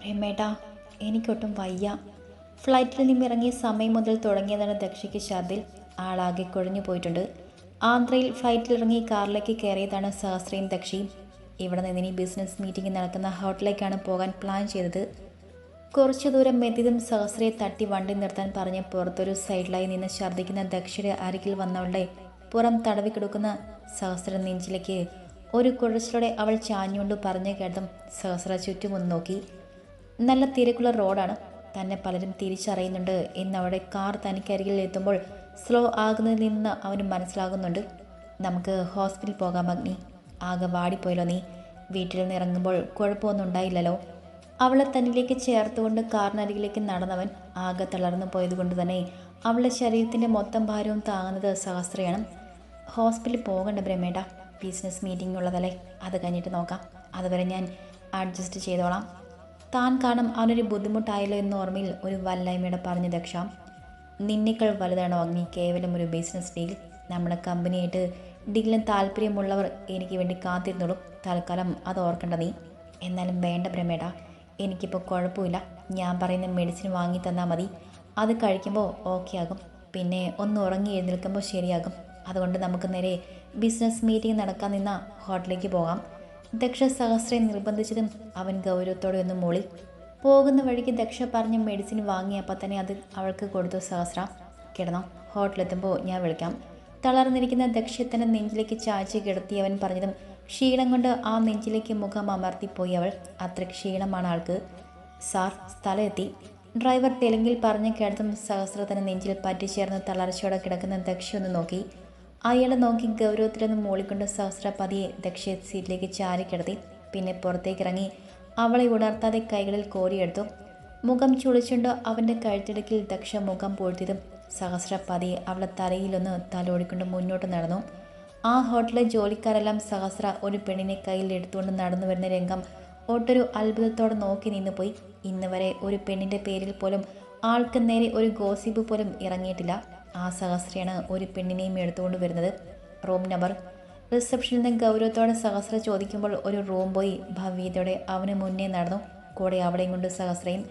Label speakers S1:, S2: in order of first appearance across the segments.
S1: ബ്രഹ്മേട്ടാ എനിക്കൊട്ടും വയ്യ. ഫ്ലൈറ്റിൽ നിന്നും ഇറങ്ങിയ സമയം മുതൽ തുടങ്ങിയതാണ് ദക്ഷയ്ക്ക് ഛർദിൽ ആളാകെ കുഴഞ്ഞു പോയിട്ടുണ്ട്. ആന്ധ്രയിൽ ഫ്ലൈറ്റിൽ ഇറങ്ങി കാറിലേക്ക് കയറിയതാണ് സഹസ്രയും ദക്ഷയും. ഇവിടെ ഇനി ബിസിനസ് മീറ്റിംഗ് നടക്കുന്ന ഹോട്ടലിലേക്കാണ് പോകാൻ പ്ലാൻ ചെയ്തത്. കുറച്ചു ദൂരം മെതിതും സഹസ്രയെ തട്ടി വണ്ടി നിർത്താൻ പറഞ്ഞ് പുറത്തൊരു സൈഡിലായി നിന്ന് ഛർദ്ദിക്കുന്ന ദക്ഷയുടെ അരികിൽ വന്നവളുടെ പുറം തടവി കിടക്കുന്ന സഹസ്ര നെഞ്ചിലേക്ക് ഒരു കുഴച്ചിലൂടെ അവൾ ചാഞ്ഞുകൊണ്ട് പറഞ്ഞു കേട്ടതും സഹസ്ര ചുറ്റുമൊന്ന് നോക്കി. നല്ല തിരക്കുള്ള റോഡാണ്. തന്നെ പലരും തിരിച്ചറിയുന്നുണ്ട്. എന്നവിടെ കാർ തനിക്കരികിൽ എത്തുമ്പോൾ സ്ലോ ആകുന്നതിൽ നിന്ന് അവന് മനസ്സിലാകുന്നുണ്ട്. നമുക്ക് ഹോസ്പിറ്റലിൽ പോകാം അഗ്നി. ആകെ വാടിപ്പോയല്ലോ നീ. വീട്ടിൽ നിന്ന് ഇറങ്ങുമ്പോൾ കുഴപ്പമൊന്നും ഉണ്ടായില്ലല്ലോ. അവളെ തന്നിലേക്ക് ചേർത്തുകൊണ്ട് കാറിനരികിലേക്ക് നടന്നവൻ ആകെ തളർന്നു പോയതുകൊണ്ട് തന്നെ അവളുടെ ശരീരത്തിന്റെ മൊത്തം ഭാരവും താങ്ങുന്നത് സഹസ്രയാണ്. ഹോസ്പിറ്റലിൽ പോകണ്ട ബ്രഹ്മേട്ട. ബിസിനസ് മീറ്റിംഗ് ഉള്ളതല്ലേ? അത് കഴിഞ്ഞിട്ട് നോക്കാം. അതുവരെ ഞാൻ അഡ്ജസ്റ്റ് ചെയ്തോളാം. താൻ കാണും അവനൊരു ബുദ്ധിമുട്ടായല്ലോ എന്ന ഓർമ്മയിൽ ഒരു വല്ലായ്മയുടെ പറഞ്ഞു ദക്ഷ. നിന്നേക്കാൾ വലുതാണോ അഗ്നി. കേവലം ഒരു ബിസിനസ് ഡീൽ നമ്മുടെ കമ്പനിയായിട്ട് ഡീലിന് താല്പര്യമുള്ളവർ എനിക്ക് വേണ്ടി കാത്തിരുന്നോളും. തൽക്കാലം അത് ഓർക്കേണ്ട നീ. എന്നാലും വേണ്ട പ്രമേട. എനിക്കിപ്പോൾ കുഴപ്പമില്ല. ഞാൻ പറയുന്ന മെഡിസിൻ വാങ്ങി തന്നാൽ മതി. അത് കഴിക്കുമ്പോൾ ഓക്കെ ആകും. പിന്നെ ഒന്ന് ഉറങ്ങി എഴുന്നേൽക്കുമ്പോൾ ശരിയാകും. അതുകൊണ്ട് നമുക്ക് നേരെ ബിസിനസ് മീറ്റിംഗ് നടക്കാൻ നിന്ന ഹോട്ടലിലേക്ക് പോകാം. ദക്ഷ സഹസ്രയെ നിർബന്ധിച്ചതും അവൻ ഗൗരവത്തോടെ ഒന്ന് മൂളി പോകുന്ന വഴിക്ക് ദക്ഷ പറഞ്ഞ് മെഡിസിൻ വാങ്ങിയപ്പോൾ തന്നെ അത് അവൾക്ക് കൊടുത്തു സഹസ്ര. കിടന്നോ ഹോട്ടലെത്തുമ്പോൾ ഞാൻ വിളിക്കാം. തളർന്നിരിക്കുന്ന ദക്ഷത്തിന്റെ നെഞ്ചിലേക്ക് ചാച്ചി കിടത്തി അവൻ പറഞ്ഞതും ക്ഷീണം കൊണ്ട് ആ നെഞ്ചിലേക്ക് മുഖം അമർത്തിപ്പോയി അവൾ. അത്ര ക്ഷീണമാണ് ആൾക്ക്. സാർ സ്ഥലം എത്തി. ഡ്രൈവർ തെലുങ്കിൽ പറഞ്ഞ് കിടത്തും തന്നെ നെഞ്ചിൽ പറ്റിച്ചേർന്ന് തളർച്ചയോടെ കിടക്കുന്ന ദക്ഷ ഒന്ന് നോക്കി. അയാളെ നോക്കി ഗൗരവത്തിലൊന്ന് മൂളിക്കൊണ്ട് സഹസ്ര പതിയെ ദക്ഷിണ സീറ്റിലേക്ക് ചാരിക്കിടത്തി പിന്നെ പുറത്തേക്ക് ഇറങ്ങി അവളെ ഉണർത്താതെ കൈകളിൽ കോരിയെടുത്തു മുഖം ചുളിച്ചുകൊണ്ട് അവന്റെ കഴുത്തിടക്കിൽ ദക്ഷ മുഖം പൂഴ്ത്തിയതും സഹസ്ര പതിയെ അവളെ തലയിലൊന്ന് തലോടിക്കൊണ്ട് മുന്നോട്ട് നടന്നു. ആ ഹോട്ടലിലെ ജോലിക്കാരെല്ലാം സഹസ്ര ഒരു പെണ്ണിനെ കയ്യിൽ എടുത്തുകൊണ്ട് നടന്നു വരുന്ന രംഗം ഒട്ടൊരു അത്ഭുതത്തോടെ നോക്കി നിന്നുപോയി ഇന്ന് വരെ ഒരു പെണ്ണിന്റെ പേരിൽ പോലും ആൾക്ക് നേരെ ഒരു ഗോസിപ്പ് പോലും ഇറങ്ങിയിട്ടില്ല. ആ സഹസ്രയാണ് ഒരു പെണ്ണിനെയും എടുത്തുകൊണ്ട് വരുന്നത്. Room number. റിസപ്ഷനിൽ നിന്ന് ഗൗരവത്തോടെ സഹസ്ര ചോദിക്കുമ്പോൾ ഒരു റൂം പോയി ഭവ്യതയോടെ അവന് മുന്നേ നടന്നു. കൂടെ അവളെയും കൊണ്ട് സഹസ്രയും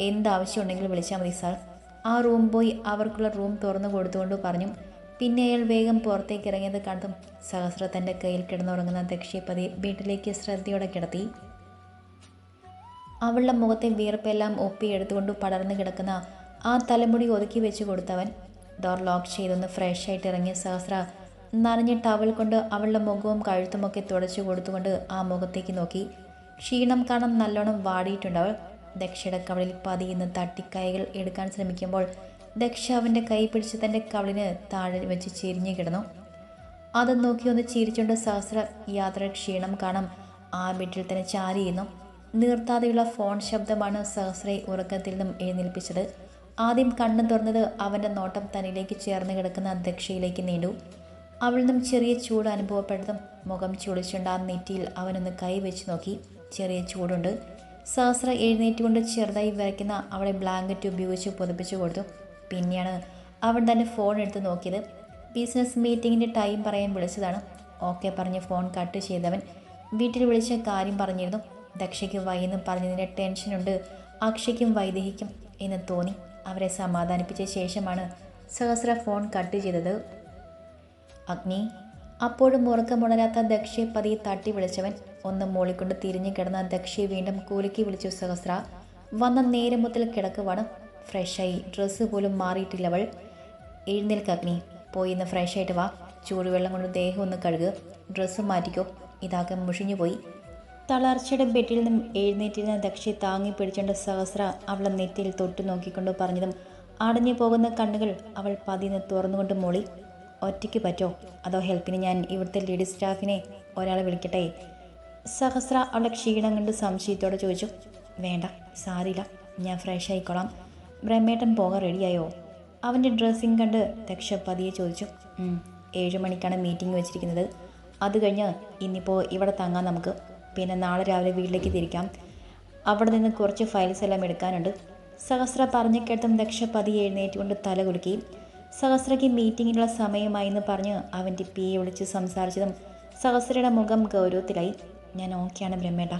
S1: എന്താവശ്യമുണ്ടെങ്കിലും വിളിച്ചാൽ മതി സാർ. ആ റൂം പോയി അവർക്കുള്ള റൂം തുറന്നു കൊടുത്തുകൊണ്ട് പറഞ്ഞു. പിന്നെ അയാൾ വേഗം പുറത്തേക്ക് ഇറങ്ങിയത് കണ്ടും സഹസ്ര തന്റെ കയ്യിൽ കിടന്നുറങ്ങുന്ന ദക്ഷിപതി വീട്ടിലേക്ക് ശ്രദ്ധയോടെ കിടത്തി. അവളുടെ മുഖത്തെ വീർപ്പെല്ലാം ഒപ്പിയെടുത്തുകൊണ്ട് പടർന്നു കിടക്കുന്ന ആ തലമുടി ഒതുക്കി വെച്ച് കൊടുത്തവൻ ഡോർ ലോക്ക് ചെയ്തൊന്ന് ഫ്രഷ് ആയിട്ട് ഇറങ്ങിയ സഹസ്ര നനഞ്ഞ ടവൽ കൊണ്ട് അവളുടെ മുഖവും കഴുത്തുമൊക്കെ തുടച്ചു കൊടുത്തുകൊണ്ട് ആ മുഖത്തേക്ക് നോക്കി. ക്ഷീണം കാണാൻ നല്ലോണം വാടിയിട്ടുണ്ട് അവൾ. ദക്ഷയുടെ കവളിൽ പതിയുന്ന തട്ടിക്കൈകൾ എടുക്കാൻ ശ്രമിക്കുമ്പോൾ ദക്ഷ അവന്റെ കൈ പിടിച്ച് തന്റെ കവളിന് താഴെ വെച്ച് ചിരിഞ്ഞു കിടന്നു. അത് നോക്കി ഒന്ന് ചിരിച്ചുകൊണ്ട് സഹസ്ര യാത്ര ക്ഷീണം കാണാം ആ വീട്ടിൽ തന്നെ ചാരിയുന്നു നിർത്താതെയുള്ള ഫോൺ ശബ്ദമാണ് സഹസ്രയെ ഉറക്കത്തിൽ നിന്നും എഴുന്നേൽപ്പിച്ചത്. ആദ്യം കണ്ണു തുറന്നത് അവന്റെ നോട്ടം തന്നിലേക്ക് ചേർന്ന് കിടക്കുന്ന അധ്യക്ഷയിലേക്ക് നീണ്ടു. അവളിൽ നിന്നും ചെറിയ ചൂട് അനുഭവപ്പെട്ടതും മുഖം ചുളിച്ചുണ്ട് ആ നെറ്റിയിൽ അവനൊന്ന് കൈ വെച്ച് നോക്കി. ചെറിയ ചൂടുണ്ട്. സഹസ്ര എഴുന്നേറ്റുകൊണ്ട് ചെറുതായി വരയ്ക്കുന്ന അവളെ ബ്ലാങ്കറ്റ് ഉപയോഗിച്ച് പുതപ്പിച്ചു കൊടുത്തു. പിന്നെയാണ് അവൻ തന്നെ ഫോൺ എടുത്ത് നോക്കിയത്. ബിസിനസ് മീറ്റിങ്ങിന്റെ ടൈം പറയാൻ വിളിച്ചതാണ്. ഓക്കെ പറഞ്ഞ് ഫോൺ കട്ട് ചെയ്തവൻ വീട്ടിൽ വിളിച്ച കാര്യം പറഞ്ഞിരുന്നു. ദക്ഷയ്ക്ക് വൈന്ന് പറഞ്ഞതിന്റെ ടെൻഷനുണ്ട്. അക്ഷയ്ക്കും വൈദേഹിക്കും എന്ന് തോന്നി. അവരെ സമാധാനിപ്പിച്ച ശേഷമാണ് സഹസ്ര ഫോൺ കട്ട് ചെയ്തത്. അഗ്നി അപ്പോഴും ഉറക്കമുണരാത്ത ദക്ഷയെ പതിയെ തട്ടി വിളിച്ചവൻ ഒന്ന് മോളിക്കൊണ്ട് തിരിഞ്ഞു കിടന്ന ദക്ഷയെ വീണ്ടും കൂലിക്ക് വിളിച്ചു സഹസ്ര. വന്ന നേരം മുതൽ കിടക്കുവാണ് ഫ്രഷായി. ഡ്രസ്സ് പോലും മാറിയിട്ടില്ലവൾ. എഴുന്നേൽക്ക് അഗ്നി. പോയി ഇന്ന് ഫ്രഷായിട്ട് വാ. ചൂടുവെള്ളം കൊണ്ട് ദേഹം ഒന്ന് കഴുകുക ഡ്രസ്സ് മാറ്റിക്കോ. ഇതാകെ മുഷിഞ്ഞു പോയി തളർച്ചയുടെ ബെഡിൽ നിന്നും എഴുന്നേറ്റിരുന്ന ദക്ഷി താങ്ങി പിടിച്ചുകൊണ്ട് സഹസ്ര അവളെ നെറ്റിയിൽ തൊട്ടു നോക്കിക്കൊണ്ട് പറഞ്ഞതും അടഞ്ഞു പോകുന്ന കണ്ണുകൾ അവൾ പതിന്ന് തുറന്നുകൊണ്ട് മൂളി ഒറ്റയ്ക്ക് പറ്റോ? അതോ ഹെൽപ്പിന് ഞാൻ ഇവിടുത്തെ ലേഡീസ് സ്റ്റാഫിനെ ഒരാളെ വിളിക്കട്ടെ? സഹസ്ര അവളെ ക്ഷീണം കണ്ട് സംശയത്തോടെ ചോദിച്ചു വേണ്ട സാരില്ല ഞാൻ ഫ്രഷ് ആയിക്കോളാം. ബ്രഹ്മേട്ടൻ പോകാൻ റെഡിയായോ? അവന്റെ ഡ്രസ്സിങ് കണ്ട് ദക്ഷ പതിയെ ചോദിച്ചു "ഉം, ഏഴ് മണിക്കാണ് മീറ്റിംഗ് വെച്ചിരിക്കുന്നത്. അത് കഴിഞ്ഞ് ഇന്നിപ്പോൾ ഇവിടെ തങ്ങാം നമുക്ക്. പിന്നെ നാളെ രാവിലെ വീട്ടിലേക്ക് തിരിക്കാം. അവിടെ നിന്ന് കുറച്ച് ഫയൽസ് എല്ലാം എടുക്കാനുണ്ട്. സഹസ്ര പറഞ്ഞു കേട്ടും ദക്ഷ പതിയെ എഴുന്നേറ്റുകൊണ്ട് തല കുലുക്കി. സഹസ്രയ്ക്ക് മീറ്റിങ്ങിനുള്ള സമയമായി എന്ന് പറഞ്ഞ് അവന്റെ പിയെ വിളിച്ച് സംസാരിച്ചതും സഹസ്രയുടെ മുഖം ഗൗരവത്തിലായി. ഞാൻ ഓക്കെയാണ് ബ്രഹ്മേട്ട.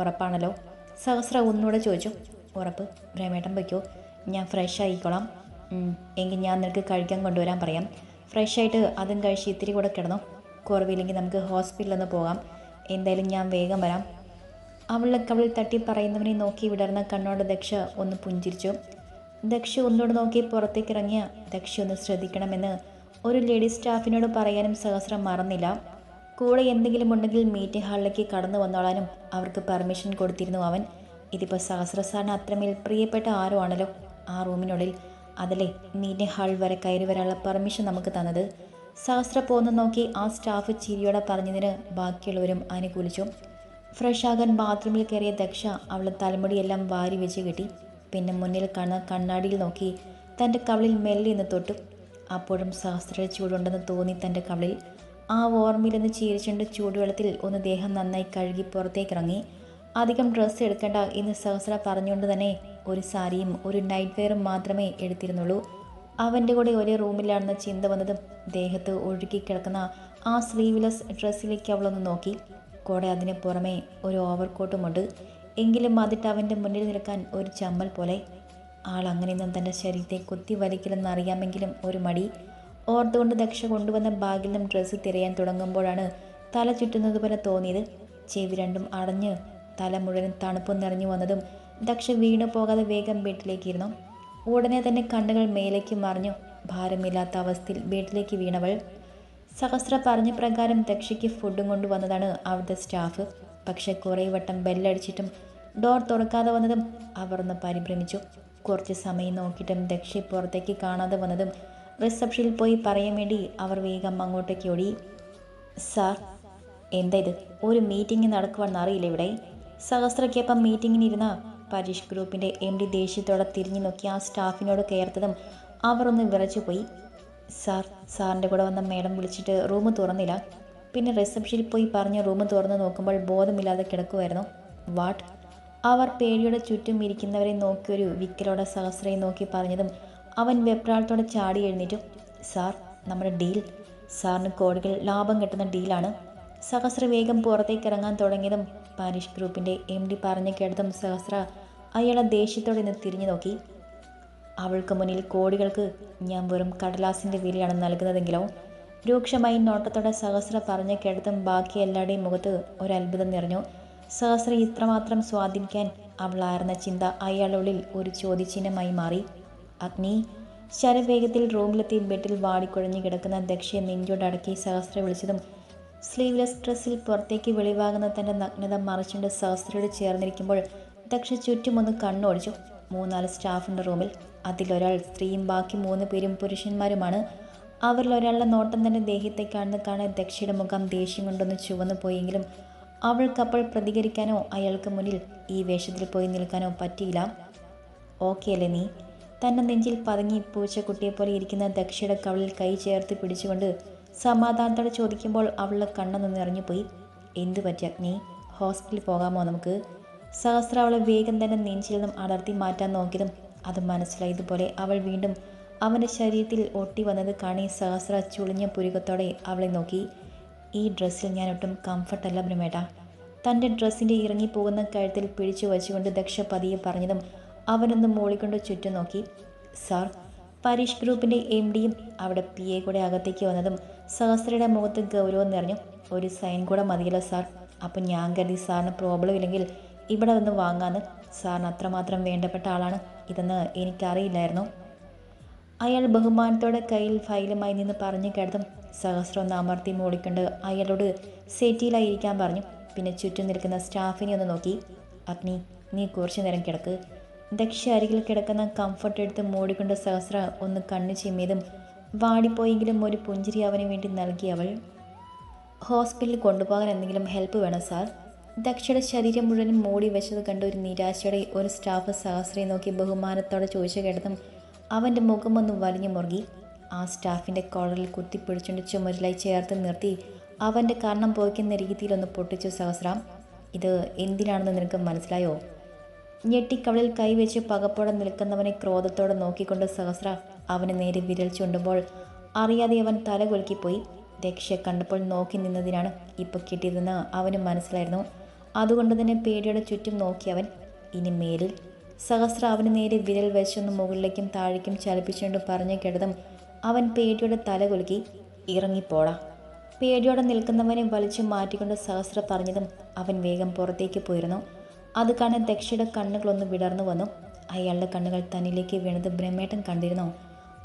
S1: ഉറപ്പാണല്ലോ? സഹസ്ര ഒന്നുകൂടെ ചോദിച്ചു. ഉറപ്പ്. ബ്രഹ്മേട്ടൻ വയ്ക്കോ ഞാൻ ഫ്രഷ് ആയിക്കോളാം. എങ്കിൽ ഞാൻ നിനക്ക് കഴിക്കാൻ കൊണ്ടുവരാൻ പറയാം. ഫ്രഷ് ആയിട്ട് അതും കഴിച്ച് ഇത്തിരി കൂടെ കിടന്നു. കുറവില്ലെങ്കിൽ നമുക്ക് ഹോസ്പിറ്റലിൽ ഒന്ന് പോകാം. എന്തായാലും ഞാൻ വേഗം വരാം. അവളെ കവളിൽ തട്ടി പറയുന്നവനെ നോക്കി വിടർന്ന കണ്ണോട് ദക്ഷ ഒന്ന് പുഞ്ചിരിച്ചു. ദക്ഷ ഒന്നോട് നോക്കി പുറത്തേക്ക് ഇറങ്ങിയ ദക്ഷ ഒന്ന് ശ്രദ്ധിക്കണമെന്ന് ഒരു ലേഡി സ്റ്റാഫിനോട് പറയാനും സഹസ്രം മറന്നില്ല. കൂടെ എന്തെങ്കിലും ഉണ്ടെങ്കിൽ മീറ്റിംഗ് ഹാളിലേക്ക് കടന്നു വന്നോളാനും അവർക്ക് പെർമിഷൻ കൊടുത്തിരുന്നു അവൻ. ഇതിപ്പോൾ സഹസ്ര സാറിന് അത്രമേൽ പ്രിയപ്പെട്ട ആരോ ആണല്ലോ ആ റൂമിനുള്ളിൽ. അതല്ലേ മീറ്റിംഗ് ഹാൾ വരെ കയറി വരാനുള്ള പെർമിഷൻ നമുക്ക് തന്നത്? സഹസ്ര പോന്ന് നോക്കി ആ സ്റ്റാഫ് ചിരിയോടെ പറഞ്ഞതിന് ബാക്കിയുള്ളവരും അനുകൂലിച്ചു. ഫ്രഷാകാൻ ബാത്റൂമിൽ കയറിയ ദക്ഷ അവളുടെ തലമുടിയെല്ലാം വാരി വെച്ച് കെട്ടി. പിന്നെ മുന്നിൽ കാണുന്ന കണ്ണാടിയിൽ നോക്കി തന്റെ കവളിൽ മെല്ലെ നിന്ന് തൊട്ടു. അപ്പോഴും സഹസ്ര ചൂടുണ്ടെന്ന് തോന്നി തന്റെ കവളിൽ. ആ ഓർമ്മയിൽ നിന്ന് ചീരിച്ചുണ്ട് ചൂടുവെള്ളത്തിൽ ഒന്ന് ദേഹം നന്നായി കഴുകി പുറത്തേക്ക് ഇറങ്ങി അധികം ഡ്രസ്സ് എടുക്കേണ്ട എന്ന് സഹസ്ര പറഞ്ഞുകൊണ്ട് തന്നെ ഒരു സാരിയും ഒരു നൈറ്റ് വെയറും മാത്രമേ എടുത്തിരുന്നുള്ളൂ. അവന്റെ കൂടെ ഒരേ റൂമിലാണെന്ന ചിന്ത വന്നതും ദേഹത്ത് ഒഴുകി കിടക്കുന്ന ആ സ്ലീവ്ലെസ് ഡ്രസ്സിലേക്ക് അവളൊന്ന് നോക്കി. കൂടെ അതിന് പുറമെ ഒരു ഓവർകോട്ടുമുണ്ട്. എങ്കിലും അതിട്ട് അവന്റെ മുന്നിൽ നിൽക്കാൻ ഒരു ചമ്മൽ പോലെ. ആൾ അങ്ങനെയൊന്നും തന്റെ ശരീരത്തെ കുത്തി വലിക്കില്ലെന്ന് അറിയാമെങ്കിലും ഒരു മടി. ഓർത്തുകൊണ്ട് ദക്ഷ കൊണ്ടുവന്ന ബാഗിൽ നിന്നും ഡ്രസ്സ് തിരയാൻ തുടങ്ങുമ്പോഴാണ് തല ചുറ്റുന്നത് പോലെ തോന്നിയത്. ചെവി രണ്ടും അടഞ്ഞ് തല മുഴുവൻ തണുപ്പ് നിറഞ്ഞു വന്നതും ദക്ഷ വീണു പോകാതെ വേഗം വീട്ടിലേക്കിരുന്നു ഉടനെ തന്നെ കണ്ണുകൾ മേലേക്ക് മറിഞ്ഞു. ഭാരമില്ലാത്ത അവസ്ഥയിൽ വീട്ടിലേക്ക് വീണവൾ സഹസ്ര പറഞ്ഞ പ്രകാരം ദക്ഷയ്ക്ക് ഫുഡും കൊണ്ടുവന്നതാണ് അവിടുത്തെ സ്റ്റാഫ്. പക്ഷെ കുറേ വട്ടം ബെല്ലടിച്ചിട്ടും ഡോർ തുറക്കാതെ വന്നതും അവർ ഒന്ന് പരിഭ്രമിച്ചു. കുറച്ച് സമയം നോക്കിയിട്ടും ദക്ഷ പുറത്തേക്ക് കാണാതെ വന്നതും റിസപ്ഷനിൽ പോയി പറയാൻ വേണ്ടി അവർ വേഗം അങ്ങോട്ടേക്ക് ഓടി. സാർ എന്താ ഇത്? ഒരു മീറ്റിംഗ് നടക്കുവാണെന്ന് അറിയില്ല ഇവിടെ. സഹസ്രയ്ക്കൊപ്പം മീറ്റിങ്ങിനിരുന്ന പരീഷ് ഗ്രൂപ്പിന്റെ എം ഡി ദേഷ്യത്തോടെ തിരിഞ്ഞു നോക്കി ആ സ്റ്റാഫിനോട് കയർത്തതും അവർ ഒന്ന് വിറച്ചുപോയി സാർ സാറിന്റെ കൂടെ വന്ന മേഡം വിളിച്ചിട്ട് റൂം തുറന്നില്ല. പിന്നെ റിസപ്ഷനിൽ പോയി പറഞ്ഞ് റൂം തുറന്ന് നോക്കുമ്പോൾ ബോധമില്ലാതെ കിടക്കുമായിരുന്നു വാട്ട്? അവർ പേടിയുടെ ചുറ്റും ഇരിക്കുന്നവരെ നോക്കി ഒരു വിക്കലോടെ സഹസ്രയെ നോക്കി പറഞ്ഞതും അവൻ വെപ്രാളത്തോടെ ചാടി എഴുന്നേറ്റു. സാർ നമ്മുടെ ഡീൽ. സാറിന് കോടികൾ ലാഭം കിട്ടുന്ന ഡീലാണ്. സഹസ്ര വേഗം പുറത്തേക്ക് ഇറങ്ങാൻ തുടങ്ങിയതും പാരിഷ് ഗ്രൂപ്പിന്റെ എം ഡി പറഞ്ഞു കേട്ടതും സഹസ്ര അയാളെ ദേഷ്യത്തോടെ നിന്ന് തിരിഞ്ഞു നോക്കി. അവൾക്ക് മുന്നിൽ കോടികൾക്ക് ഞാൻ വെറും കടലാസിന്റെ വിലയാണ് നൽകുന്നതെങ്കിലോ? രൂക്ഷമായി നോട്ടത്തോടെ സഹസ്ര പറഞ്ഞു കേട്ടതും ബാക്കി എല്ലാവരുടെയും മുഖത്ത് ഒരത്ഭുതം നിറഞ്ഞു. സഹസ്ര ഇത്രമാത്രം സ്വാധീനിക്കാൻ അവളായിരുന്ന ചിന്ത അയാളുള്ളിൽ ഒരു ചോദ്യചിഹ്നമായി മാറി. അഗ്നി ശരവേഗത്തിൽ റൂമിലെത്തി ബെഡിൽ വാടിക്കുഴഞ്ഞു കിടക്കുന്ന ദക്ഷയെ നെഞ്ചോടടക്കി സഹസ്ര വിളിച്ചതും സ്ലീവ്ലെസ് ഡ്രസ്സിൽ പുറത്തേക്ക് വെളിവാകുന്ന തന്റെ നഗ്നത മറച്ചുകൊണ്ട് സഹസ്രയോട് ചേർന്നിരിക്കുമ്പോൾ ദക്ഷ ചുറ്റുമൊന്ന് കണ്ണോടിച്ചു. മൂന്നാൽ സ്റ്റാഫിന്റെ റൂമിൽ അതിലൊരാൾ സ്ത്രീയും ബാക്കി മൂന്ന് പേരും പുരുഷന്മാരുമാണ്. അവരിൽ ഒരാളുടെ നോട്ടം തന്നെ ദേഹത്തെ കാണുന്ന കാണാൻ ദക്ഷയുടെ മുഖം ദേഷ്യം കൊണ്ടൊന്ന് ചുവന്നു പോയെങ്കിലും അവൾക്കപ്പോൾ പ്രതികരിക്കാനോ അയാൾക്ക് മുന്നിൽ ഈ വേഷത്തിൽ പോയി നിൽക്കാനോ പറ്റിയില്ല. ഓക്കെ അല്ലേ നീ? തന്നെ നെഞ്ചിൽ പതുങ്ങി പൂച്ചക്കുട്ടിയെ പോലെ ഇരിക്കുന്ന ദക്ഷയുടെ കവളിൽ കൈ ചേർത്ത് പിടിച്ചുകൊണ്ട് സമാധാനത്തോടെ ചോദിക്കുമ്പോൾ അവളുടെ കണ്ണൊന്ന് നിറഞ്ഞുപോയി. എന്തു പറ്റി അഗ്നി? ഹോസ്പിറ്റലിൽ പോകാമോ നമുക്ക്? സഹസ്ര അവളെ വേഗം തന്നെ നെഞ്ചിൽ നിന്നും അടർത്തി മാറ്റാൻ നോക്കിയതും അത് മനസ്സിലായതുപോലെ അവൾ വീണ്ടും അവന്റെ ശരീരത്തിൽ ഒട്ടി വന്നത് കാണി സഹസ്ര ചുളിഞ്ഞ പുരുകത്തോടെ അവളെ നോക്കി. ഈ ഡ്രസ്സിൽ ഞാൻ ഒട്ടും കംഫർട്ടല്ല ബ്രഹ്മേട്ട. തന്റെ ഡ്രസ്സിന്റെ ഇറങ്ങിപ്പോകുന്ന കഴുത്തിൽ പിടിച്ചു വച്ചുകൊണ്ട് ദക്ഷ പതിയെ പറഞ്ഞതും അവനൊന്ന് മൂളിക്കൊണ്ട് ചുറ്റും നോക്കി. സാർ പരീഷ് ഗ്രൂപ്പിന്റെ എം ഡിയും അവിടെ പി എ കൂടെ അകത്തേക്ക് വന്നതും സഹസ്രയുടെ മുഖത്ത് ഗൗരവം നിറഞ്ഞു. ഒരു സൈൻ കൂടെ മതിയല്ലോ സാർ. അപ്പം ഞാൻ കരുതി സാറിന് പ്രോബ്ലം ഇല്ലെങ്കിൽ ഇവിടെ വന്ന് വാങ്ങാന്ന് സാറിന് അത്രമാത്രം വേണ്ടപ്പെട്ട ആളാണ്. ഇതെന്ന് എനിക്കറിയില്ലായിരുന്നു. അയാൾ ബഹുമാനത്തോടെ കയ്യിൽ ഫയലുമായി നിന്ന് പറഞ്ഞു കേട്ടതും സഹസ്രം ഒന്ന് അമർത്തി മൂളിക്കൊണ്ട് അയാളോട് സെറ്റിയിലായിരിക്കാൻ പറഞ്ഞു. പിന്നെ ചുറ്റും നിൽക്കുന്ന സ്റ്റാഫിനെ ഒന്ന് നോക്കി. അഗ്നി നീ കുറച്ചു നേരം കിടക്ക്. ദക്ഷ അരികിൽ കിടക്കുന്ന കംഫർട്ട് എടുത്ത് മൂടിക്കൊണ്ട് സഹസ്ര ഒന്ന് കണ്ണു ചിമ്മിയതും വാടിപ്പോയെങ്കിലും ഒരു പുഞ്ചിരി അവന് വേണ്ടി നൽകി അവൾ ഹോസ്പിറ്റലിൽ കൊണ്ടുപോകാൻ എന്തെങ്കിലും ഹെൽപ്പ് വേണം സാർ? ദക്ഷയുടെ ശരീരം മുഴുവൻ മൂടി വെച്ചത് കണ്ട ഒരു നിരാശയുടെ ഒരു സ്റ്റാഫ് സഹസ്രയെ നോക്കി ബഹുമാനത്തോടെ ചോദിച്ചു കേട്ടതും അവന്റെ മുഖമൊന്ന് വലിഞ്ഞു മുറുകി. ആ സ്റ്റാഫിന്റെ കോളറിൽ കുത്തിപ്പിടിച്ചുകൊണ്ട് ചുമരിലായി ചേർത്ത് നിർത്തി അവന്റെ കർണം പോയിക്കുന്ന രീതിയിലൊന്ന് പൊട്ടിച്ചു സഹസ്രാം. ഇത് എന്തിനാണെന്ന് നിനക്ക് മനസ്സിലായോ? ഞെട്ടിക്കവളിൽ കൈവച്ച് പകപ്പോടെ നിൽക്കുന്നവനെ ക്രോധത്തോടെ നോക്കിക്കൊണ്ട് സഹസ്ര അവന് നേരെ വിരൽ ചുണ്ടുമ്പോൾ അറിയാതെ അവൻ തല കുലുക്കിപ്പോയി. രക്ഷ കണ്ടപ്പോൾ നോക്കി നിന്നതിനാണ് ഇപ്പോൾ കിട്ടിയതെന്ന് അവന് മനസ്സിലായിരുന്നു. അതുകൊണ്ട് തന്നെ പേടിയുടെ ചുറ്റും നോക്കി അവൻ. ഇനി മേലിൽ സഹസ്ര അവന് നേരെ വിരൽ വെച്ചൊന്ന് മുകളിലേക്കും താഴേക്കും ചലിപ്പിച്ചുകൊണ്ട് പറഞ്ഞു കേട്ടതും അവൻ പേടിയുടെ തല കുലുക്കി. ഇറങ്ങിപ്പോടാ. പേടിയോടെ നിൽക്കുന്നവനെ വലിച്ചു മാറ്റിക്കൊണ്ട് സഹസ്ര പറഞ്ഞതും അവൻ വേഗം പുറത്തേക്ക് പോയിരുന്നു. അത് കാണാൻ ദക്ഷയുടെ കണ്ണുകളൊന്ന് വിടർന്നു വന്നു. അയാളുടെ കണ്ണുകൾ തന്നിലേക്ക് വീണത് ബ്രഹ്മേട്ടൻ കണ്ടിരുന്നോ?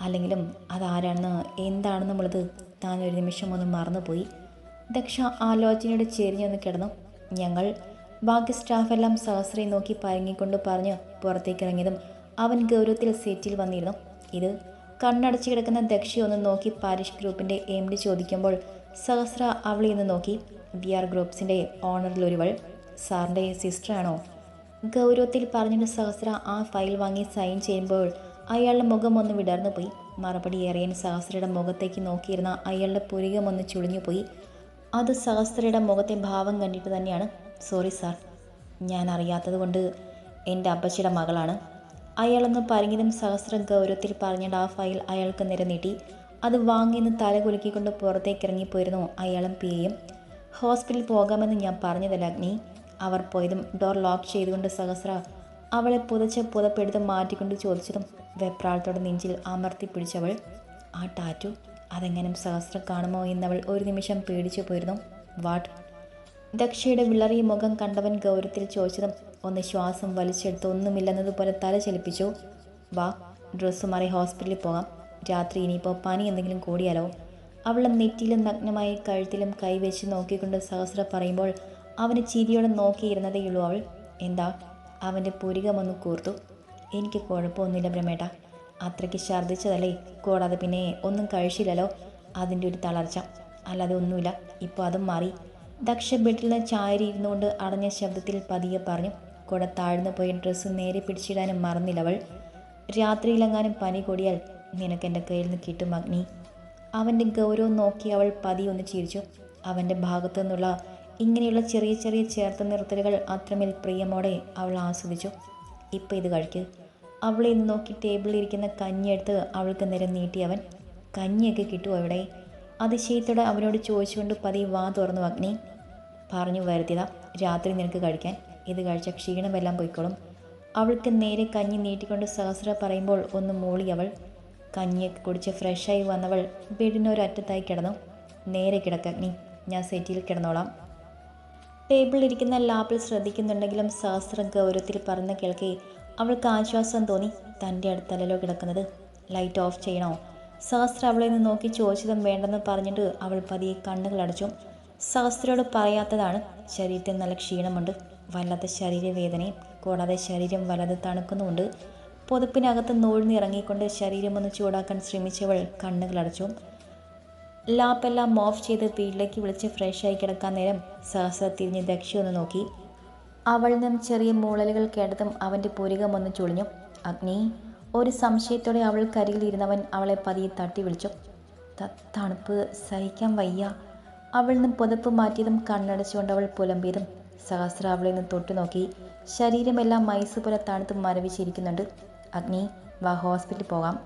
S1: അല്ലെങ്കിലും അതാരാണെന്ന് എന്താണെന്നുമുള്ളത് താൻ ഒരു നിമിഷം ഒന്ന് മറന്നുപോയി. ദക്ഷ ആലോചനയുടെ ചെരിഞ്ഞൊന്ന് കിടന്നു. ഞങ്ങൾ ബാക്കി സ്റ്റാഫെല്ലാം സഹസ്രയെ നോക്കി പരങ്ങിക്കൊണ്ട് പറഞ്ഞ് പുറത്തേക്ക് ഇറങ്ങിയതും അവൻ ഗൗരവത്തിൽ സീറ്റിൽ വന്നിരുന്നു. ഇത് കണ്ണടച്ച് കിടക്കുന്ന ദക്ഷയെ ഒന്ന് നോക്കി പാരിഷ് ഗ്രൂപ്പിന്റെ എം ഡി ചോദിക്കുമ്പോൾ സഹസ്ര അവളെ ഒന്ന് നോക്കി. വി ആർ ഗ്രൂപ്പ്സിന്റെ ഓണറിൽ ഒരുവൾ സാറിന്റെ സിസ്റ്ററാണോ? ഗൗരവത്തിൽ പറഞ്ഞിട്ട് സഹസ്ര ആ ഫയൽ വാങ്ങി സൈൻ ചെയ്യുമ്പോൾ അയാളുടെ മുഖം ഒന്ന് വിടർന്നു പോയി. മറുപടി എറിയാൻ സഹസ്രയുടെ മുഖത്തേക്ക് നോക്കിയിരുന്ന അയാളുടെ പുരികം ഒന്ന് ചുളിഞ്ഞു പോയി. അത് സഹസ്രയുടെ മുഖത്തെ ഭാവം കണ്ടിട്ട് തന്നെയാണ്. സോറി സാർ ഞാൻ അറിയാത്തത് കൊണ്ട് എന്റെ അപ്പച്ചിയുടെ മകളാണ്. അയാളൊന്ന് പരിങ്ങിതും സഹസ്ര ഗൗരവത്തിൽ പറഞ്ഞിട്ട് ആ ഫയൽ അയാൾക്ക് നിരനീട്ടി അത് വാങ്ങിന്ന് തല കുലുക്കിക്കൊണ്ട് പുറത്തേക്ക് ഇറങ്ങിപ്പോയിരുന്നു അയാളും പിയെയും. ഹോസ്പിറ്റലിൽ പോകാമെന്ന് ഞാൻ പറഞ്ഞതല്ല അഗ്നി? അവർ പോയതും ഡോർ ലോക്ക് ചെയ്തുകൊണ്ട് സഹസ്ര അവളെ പുതച്ച് പുതപ്പെടുത്ത് മാറ്റിക്കൊണ്ട് ചോദിച്ചതും വെപ്രാളത്തോടെ നെഞ്ചിൽ അമർത്തി പിടിച്ചവൾ ആ ടാറ്റു അതെങ്ങനെ സഹസ്ര കാണുമോ? എന്നവൾ ഒരു നിമിഷം പേടിച്ചു പോയിരുന്നു. വാട്ട്? ദക്ഷയുടെ വിളറിയ മുഖം കണ്ടവൻ ഗൗരവത്തിൽ ചോദിച്ചതും ഒന്ന് ശ്വാസം വലിച്ചെടുത്ത് ഒന്നുമില്ലെന്നതുപോലെ തല ചലിപ്പിച്ചു. വാ ഡ്രസ്സ് മാറി ഹോസ്പിറ്റലിൽ പോകാം. രാത്രി ഇനിയിപ്പോൾ പനി എന്തെങ്കിലും കൂടിയാലോ? അവളെ നെറ്റിയിലും നഗ്നമായി കഴുത്തിലും കൈവച്ച് നോക്കിക്കൊണ്ട് സഹസ്ര പറയുമ്പോൾ അവന് ചിരിയോടെ നോക്കിയിരുന്നതേയുള്ളൂ അവൾ. എന്താ? അവന്റെ പുരികമൊന്ന് കൂർത്തു. എനിക്ക് കുഴപ്പമൊന്നുമില്ല ബ്രഹ്മേട്ട അത്രയ്ക്ക് ഛർദ്ദിച്ചതല്ലേ? കൂടാതെ പിന്നെ ഒന്നും കഴിച്ചില്ലല്ലോ? അതിന്റെ ഒരു തളർച്ച. അല്ലാതെ ഒന്നുമില്ല. ഇപ്പോൾ അതും മാറി. ദക്ഷ ബെഡിൽ നിന്ന് ചായരി ഇരുന്നുകൊണ്ട് അടഞ്ഞ ശബ്ദത്തിൽ പതിയെ പറഞ്ഞു. കൂടെ താഴ്ന്നു പോയി ഡ്രസ്സ് നേരെ പിടിച്ചിടാനും മറന്നില്ലവൾ രാത്രിയിലെങ്ങാനും പനി കൂടിയാൽ നിനക്ക് എന്റെ കയ്യിൽ നിന്ന് കിട്ടും അഗ്നി. അവന്റെ ഗൗരവം നോക്കി അവൾ പതിയൊന്ന് ചിരിച്ചു. അവന്റെ ഭാഗത്തു നിന്നുള്ള ഇങ്ങനെയുള്ള ചെറിയ ചെറിയ ചേർത്ത് നിർത്തലുകൾ അത്രമേൽ പ്രിയമോടെ അവൾ ആസ്വദിച്ചു. ഇപ്പം ഇത് കഴിക്ക്. അവളെ ഇന്ന് നോക്കി ടേബിളിൽ ഇരിക്കുന്ന കഞ്ഞിയെടുത്ത് അവൾക്ക് നേരം നീട്ടി അവൻ. കഞ്ഞിയൊക്കെ കിട്ടുമോ അവിടെ അതിശയത്തോടെ അവനോട് ചോദിച്ചുകൊണ്ട് പതി വാ തുറന്നു അഗ്നി. പറഞ്ഞു വരുത്തിയതാ രാത്രി നിനക്ക് കഴിക്കാൻ. ഇത് കഴിച്ച ക്ഷീണമെല്ലാം പോയിക്കോളും. അവൾക്ക് നേരെ കഞ്ഞി നീട്ടിക്കൊണ്ട് സഹസ്ര പറയുമ്പോൾ ഒന്ന് മൂളി അവൾ. കഞ്ഞിയൊക്കെ കുടിച്ച് ഫ്രഷായി വന്നവൾ ബെഡിനൊരറ്റത്തായി കിടന്നു. നേരെ കിടക്കഗ്നി ഞാൻ സെറ്റിയിൽ കിടന്നോളാം. ടേബിളിലിരിക്കുന്ന ലാപ്പിൽ ശ്രദ്ധിക്കുന്നുണ്ടെങ്കിലും സഹസ്ര ഗൗരവത്തിൽ പറഞ്ഞ കേൾക്കെ അവൾക്ക് ആശ്വാസം തോന്നി. തന്റെ അടുത്തല്ലോ കിടക്കുന്നത്. ലൈറ്റ് ഓഫ് ചെയ്യണോ? സഹസ്ര അവളെ നിന്ന് നോക്കി ചോദിച്ചതും വേണ്ടെന്ന് പറഞ്ഞിട്ട് അവൾ പതിയെ കണ്ണുകൾ അടച്ചു. സഹസ്രയോട് പറയാത്തതാണ് ശരീരത്തിൽ നല്ല ക്ഷീണമുണ്ട്. വല്ലാത്ത ശരീരവേദനയും കൂടാതെ ശരീരം വലത് തണുക്കുന്നുമുണ്ട്. പുതപ്പിനകത്ത് നൂഴ്ന്നിറങ്ങിക്കൊണ്ട് ശരീരം ഒന്ന് ചൂടാക്കാൻ ശ്രമിച്ചവൾ കണ്ണുകൾ അടച്ചു. ലാപ്പെല്ലാം ഓഫ് ചെയ്ത് വീട്ടിലേക്ക് വിളിച്ച് ഫ്രഷായി കിടക്കാൻ നേരം സഹസ്ര തിരിഞ്ഞ് ദക്ഷ ഒന്ന് നോക്കി. അവളിൽ നിന്നും ചെറിയ മൂളലുകൾ കേട്ടതും അവന്റെ പുരികം ഒന്ന് ചുളിഞ്ഞു. അഗ്നി ഒരു സംശയത്തോടെ അവൾ കരികിലിരുന്നവൻ അവളെ പതിയെ തട്ടി വിളിച്ചു. "ത- തണുപ്പ് സഹിക്കാൻ വയ്യ അവളിൽ നിന്നും പുതപ്പ് മാറ്റിയതും കണ്ണടച്ചുകൊണ്ട് അവൾ പുലമ്പിയതും സഹസ്ര അവളിൽ നിന്ന് തൊട്ടു നോക്കി. ശരീരമെല്ലാം മൈസ് പോലെ തണുത്ത് മരവിച്ചിരിക്കുന്നുണ്ട്. അഗ്നി വാ ഹോസ്പിറ്റലിൽ പോകാം.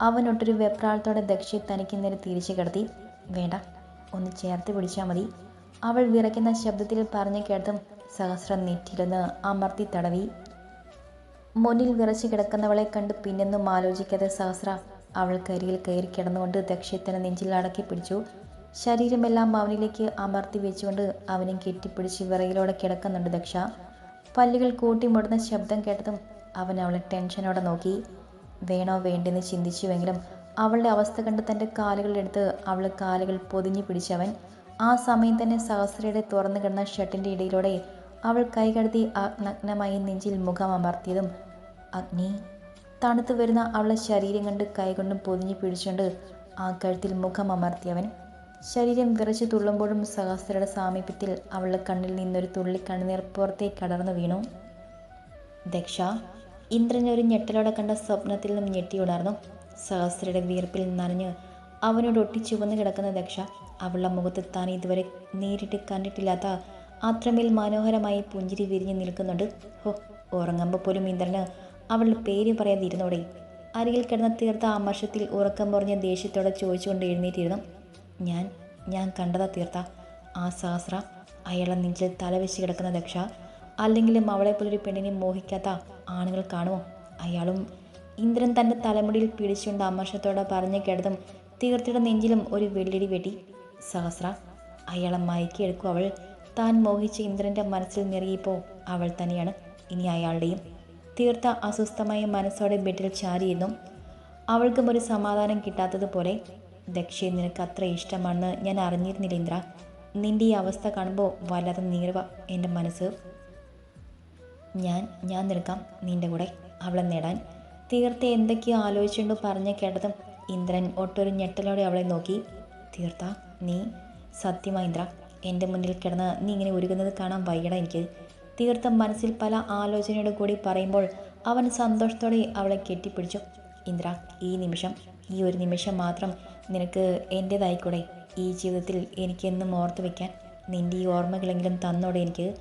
S1: അവനൊട്ടൊരു വെപ്രാളത്തോടെ ദക്ഷയെ തനിക്ക് നേരെ തിരിച്ചു കിടത്തി. വേണ്ട ഒന്ന് ചേർത്ത് പിടിച്ചാൽ മതി. അവൾ വിറയ്ക്കുന്ന ശബ്ദത്തിൽ പറഞ്ഞു കേട്ടതും സഹസ്രം നെറ്റിലൊന്ന് അമർത്തി തടവി. മുന്നിൽ വിറച്ചു കിടക്കുന്നവളെ കണ്ട് പിന്നെന്നും ആലോചിക്കാതെ സഹസ്ര അവൾ കരിയിൽ കയറി കിടന്നുകൊണ്ട് ദക്ഷത്തിന് നെഞ്ചിൽ അടക്കി പിടിച്ചു. ശരീരമെല്ലാം അവനിലേക്ക് അമർത്തി വെച്ചുകൊണ്ട് അവനെ കെട്ടിപ്പിടിച്ച് വിറയിലോടെ കിടക്കുന്നുണ്ട് ദക്ഷ. പല്ലുകൾ കൂട്ടിമുടുന്ന ശബ്ദം കേട്ടതും അവൻ അവളെ ടെൻഷനോടെ നോക്കി. വേണോ വേണ്ടെന്ന് ചിന്തിച്ചുവെങ്കിലും അവളുടെ അവസ്ഥ കണ്ട് തന്റെ കാലുകളെടുത്ത് അവൾ കാലുകൾ പൊതിഞ്ഞു പിടിച്ചവൻ ആ സമയം തന്നെ സഹസ്രയുടെ തുറന്നു കിടന്ന ഷർട്ടിന്റെ ഇടയിലൂടെ അവൾ കൈകടത്തി നഗ്നമായി നെഞ്ചിൽ മുഖം അമർത്തിയതും അഗ്നി. തണുത്തു വരുന്ന അവളെ ശരീരം കണ്ട് കൈകൊണ്ടും പൊതിഞ്ഞു പിടിച്ചുകൊണ്ട് ആ കഴുത്തിൽ മുഖം അമർത്തിയവൻ. ശരീരം വിറച്ചു തുള്ളുമ്പോഴും സഹസ്രയുടെ സാമീപ്യത്തിൽ അവളുടെ കണ്ണിൽ നിന്നൊരു തുള്ളി കണ്ണുനീർ പുറത്തേക്ക് കടർന്നു വീണു. ദക്ഷ ഇന്ദ്രനെ ഒരു ഞെട്ടലോടെ കണ്ട സ്വപ്നത്തിൽ നിന്നും ഞെട്ടിയുണർന്നു സഹസ്രയുടെ വീർപ്പിൽ നനഞ്ഞ് അവനോട് ഒട്ടിച്ചുവന്ന് കിടക്കുന്ന ദക്ഷ അവളുടെ മുഖത്ത് താൻ ഇതുവരെ നേരിട്ട് കണ്ടിട്ടില്ലാത്ത അത്രമേൽ മനോഹരമായി പുഞ്ചിരി വിരിഞ്ഞു നിൽക്കുന്നുണ്ട്. ഹോ ഉറങ്ങുമ്പോൾ പോലും ഇന്ദ്രന് അവളുടെ പേര് പറയാതിരുന്നോടെ. അരികിൽ കിടന്ന തീർത്ത അമർഷത്തിൽ ഉറക്കം പറഞ്ഞ ദേഷ്യത്തോടെ ചോദിച്ചുകൊണ്ട് എഴുന്നേറ്റിരുന്നു. ഞാൻ ഞാൻ കണ്ടതാ തീർത്ത. ആ സഹസ്ര അയാളെ നെഞ്ചിൽ തലവെച്ച് കിടക്കുന്ന ദക്ഷ അല്ലെങ്കിലും അവളെപ്പോലൊരു പെണ്ണിനെ മോഹിക്കാത്ത ആണുങ്ങൾ കാണുമോ? അയാളും ഇന്ദ്രൻ തന്റെ തലമുടിയിൽ പിടിച്ചുകൊണ്ട് അമർഷത്തോടെ പറഞ്ഞു കേട്ടതും തീർത്തിയുടെ നെഞ്ചിലും ഒരു വെള്ളിടി വെട്ടി. സഹസ്ര അയാളെ മയക്കിയെടുക്കും അവൾ. താൻ മോഹിച്ച ഇന്ദ്രന്റെ മനസ്സിൽ നിറയിപ്പോൾ അവൾ തന്നെയാണ്. ഇനി അയാളുടെയും. തീർത്ഥ അസ്വസ്ഥമായ മനസ്സോടെ ബെഡിൽ ചാരിയിരുന്നു അവൾക്കും ഒരു സമാധാനം കിട്ടാത്തതുപോലെ. ദക്ഷയെ നിനക്ക് അത്ര ഇഷ്ടമാണെന്ന് ഞാൻ അറിഞ്ഞിരുന്നില്ല ഇന്ദ്ര. നിന്റെ ഈ അവസ്ഥ കാണുമ്പോൾ വല്ലാതെ നീറുക എന്റെ മനസ്സ്. ഞാൻ ഞാൻ നിൽക്കാം നിന്റെ കൂടെ അവളെ നേടാൻ. തീർത്ത എന്തൊക്കെയോ ആലോചിച്ചുകൊണ്ട് പറഞ്ഞ കേട്ടതും ഇന്ദ്രൻ ഒട്ടൊരു ഞെട്ടലോടെ അവളെ നോക്കി. തീർത്ത നീ? സത്യമാ ഇന്ദ്ര എന്റെ മുന്നിൽ കിടന്ന് നീ ഇങ്ങനെ ഒരുങ്ങുന്നത് കാണാൻ വയ്യട എനിക്ക്. തീർത്ത മനസ്സിൽ പല ആലോചനയോട് കൂടി പറയുമ്പോൾ അവൻ സന്തോഷത്തോടെ അവളെ കെട്ടിപ്പിടിച്ചു. ഇന്ദ്ര ഈ നിമിഷം ഈ ഒരു നിമിഷം മാത്രം നിനക്ക് എന്റേതായിക്കൂടെ? ഈ ജീവിതത്തിൽ എനിക്കെന്നും ഓർത്തു വയ്ക്കാൻ നിന്റെ ഈ ഓർമ്മകളെങ്കിലും തന്നോടെ എനിക്ക്.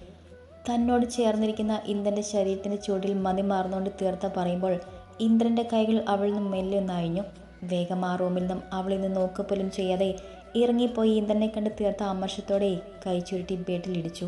S1: തന്നോട് ചേർന്നിരിക്കുന്ന ഇന്ദ്രന്റെ ശരീരത്തിന്റെ ചുവട്ടിൽ മതിമാർന്നുകൊണ്ട് തീർത്ത പറയുമ്പോൾ ഇന്ദ്രന്റെ കൈകൾ അവളിൽ നിന്നും മെല്ലെ ഒന്നയഞ്ഞു വേഗം ആ റൂമിൽ നിന്നും അവളിൽ നിന്ന് നോക്കപ്പോലും ചെയ്യാതെ ഇറങ്ങിപ്പോയി ഇന്ദ്രനെ കണ്ട് തീർത്ത അമർഷത്തോടെ കൈ ചുരുട്ടി ബെഡിലിടിച്ചു